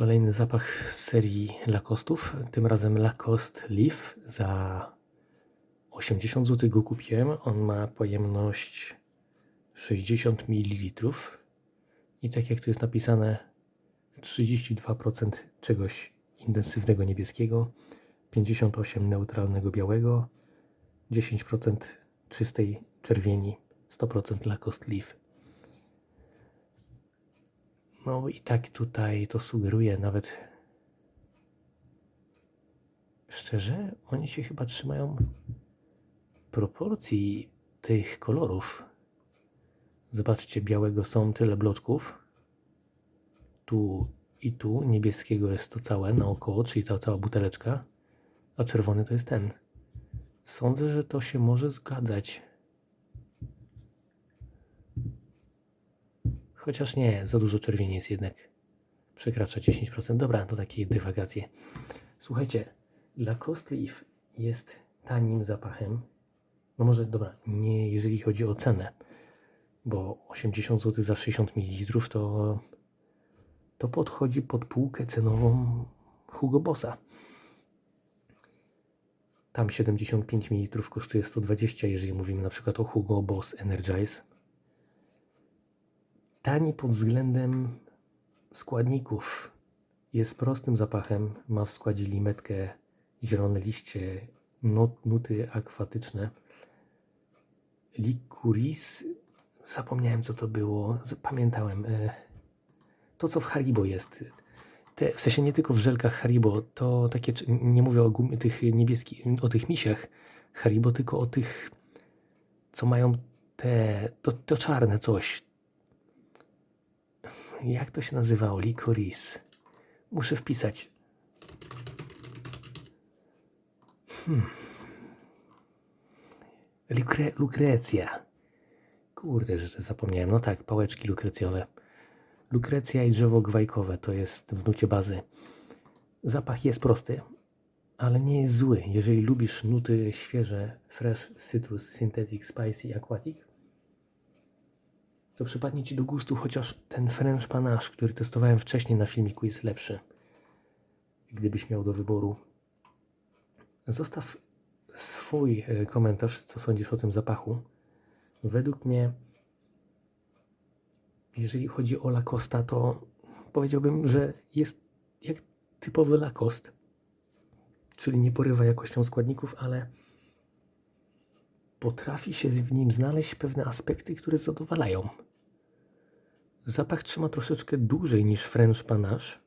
Kolejny zapach z serii Lacoste'ów, tym razem Lacoste Leaf za 80 zł go kupiłem. On ma pojemność 60 ml i tak jak tu jest napisane 32% czegoś intensywnego niebieskiego, 58% neutralnego białego, 10% czystej czerwieni, 100% Lacoste Leaf. No i tak tutaj to sugeruje nawet. Szczerze, oni się chyba trzymają proporcji tych kolorów. Zobaczcie, białego są tyle bloczków. Tu i tu, niebieskiego jest to całe naokoło, czyli ta cała buteleczka, a czerwony to jest ten. Sądzę, że to się może zgadzać. Chociaż nie, za dużo czerwieni jest jednak. Przekracza 10%. Dobra, to takie dywagacje. Słuchajcie, Lacoste Leaf jest tanim zapachem. No może, dobra, nie jeżeli chodzi o cenę, bo 80 zł za 60 ml to, to podchodzi pod półkę cenową Hugo Bossa. Tam 75 ml kosztuje 120, jeżeli mówimy na przykład o Hugo Boss Energize tani pod względem składników. Jest prostym zapachem, ma w składzie limetkę, zielone liście, not, nuty akwatyczne. Liquris, zapomniałem co to było, pamiętałem. e, To co w Haribo jest. Te, w sensie nie tylko w żelkach Haribo, to takie, nie mówię o gumie, tych niebieskich, o tych misiach Haribo, tylko o tych, co mają te, to, to czarne coś, jak to się nazywało? Licorice. Muszę wpisać. Hmm. Lukre, lukrecja. Kurde, że zapomniałem. No tak, pałeczki lukrecjowe. Lukrecja i drzewo gwajkowe to jest w nucie bazy. Zapach jest prosty, ale nie jest zły. Jeżeli lubisz nuty świeże, fresh, citrus, synthetic, spicy, aquatic, to przypadnie Ci do gustu, chociaż ten French Panache, który testowałem wcześniej na filmiku, jest lepszy. Gdybyś miał do wyboru. Zostaw swój e, komentarz, co sądzisz o tym zapachu. Według mnie, jeżeli chodzi o Lacosta, to powiedziałbym, że jest jak typowy Lacoste, czyli nie porywa jakością składników, ale potrafi się w nim znaleźć pewne aspekty, które zadowalają. Zapach trzyma troszeczkę dłużej niż French Panache.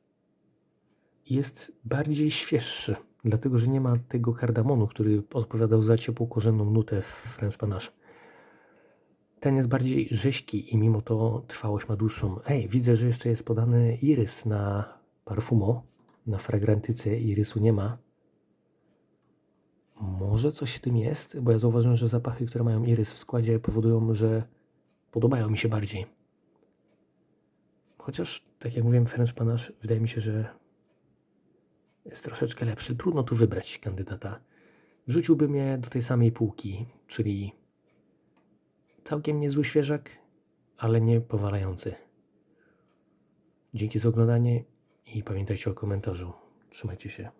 Jest bardziej świeższy, dlatego że nie ma tego kardamonu, który odpowiadał za ciepłokorzenną nutę w French Panache. Ten jest bardziej rześki i mimo to trwałość ma dłuższą. Ej, widzę, że jeszcze jest podany irys na parfumo. Na fragrantyce irysu nie ma. Może coś w tym jest, bo ja zauważyłem, że zapachy, które mają irys w składzie powodują, że podobają mi się bardziej. Chociaż, tak jak mówiłem, French Panache wydaje mi się, że jest troszeczkę lepszy. Trudno tu wybrać kandydata. Wrzuciłbym je do tej samej półki, czyli całkiem niezły świeżak, ale nie powalający. Dzięki za oglądanie i pamiętajcie o komentarzu. Trzymajcie się.